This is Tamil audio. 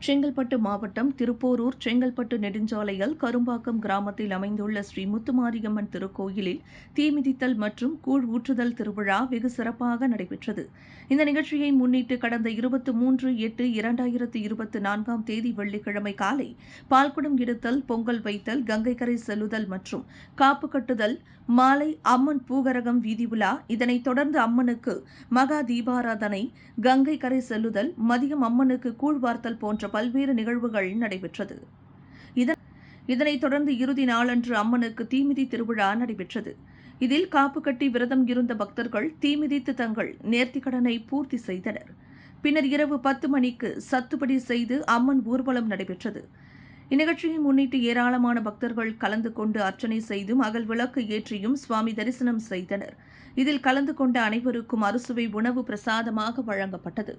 செங்கல்பட்டு மாவட்டம் திருப்போரூர் செங்கல்பட்டு நெடுஞ்சாலையில் கரும்பாக்கம் கிராமத்தில் அமைந்துள்ள ஸ்ரீ முத்துமாரியம்மன் திருக்கோயிலில் தீமிதித்தல் மற்றும் கூழ் ஊற்றுதல் திருவிழா வெகு சிறப்பாக நடைபெற்றது. இந்த நிகழ்ச்சியை முன்னிட்டு கடந்த இருபத்தி மூன்று எட்டு இரண்டாயிரத்து இருபத்தி நான்காம் தேதி வெள்ளிக்கிழமை காலை பால்குடம் எடுத்தல் பொங்கல் வைத்தல் கங்கைக்கரை செல்லுதல் மற்றும் காப்பு கட்டுதல் மாலை அம்மன் பூகரகம் வீதி உலா இதனைத் தொடர்ந்து அம்மனுக்கு மகா தீபாராதனை கங்கை கரை செல்லுதல் மதியம் அம்மனுக்கு கூழ்வார்த்தல் போன்ற பல்வேறு நிகழ்வுகள் நடைபெற்றது. இதன் இதனைத் தொடர்ந்து இறுதி நாளன்று அம்மனுக்கு தீமிதி திருவிழா நடைபெற்றது. இதில் காப்பு கட்டி விரதம் இருந்த பக்தர்கள் தீமிதித்து தங்கள் நேர்த்திக்கடனை பூர்த்தி செய்தனர். பின்னர் இரவு பத்து மணிக்கு சத்துப்படி செய்து அம்மன் ஊர்வலம் நடைபெற்றது. இந்நிகழ்ச்சியை முன்னிட்டு ஏராளமான பக்தர்கள் கலந்து கொண்டு அர்ச்சனை செய்தும் அகல் விளக்கு ஏற்றியும் சுவாமி தரிசனம் செய்தனர். இதில் கலந்து கொண்ட அனைவருக்கும் அறுசுவை உணவு பிரசாதமாக வழங்கப்பட்டது.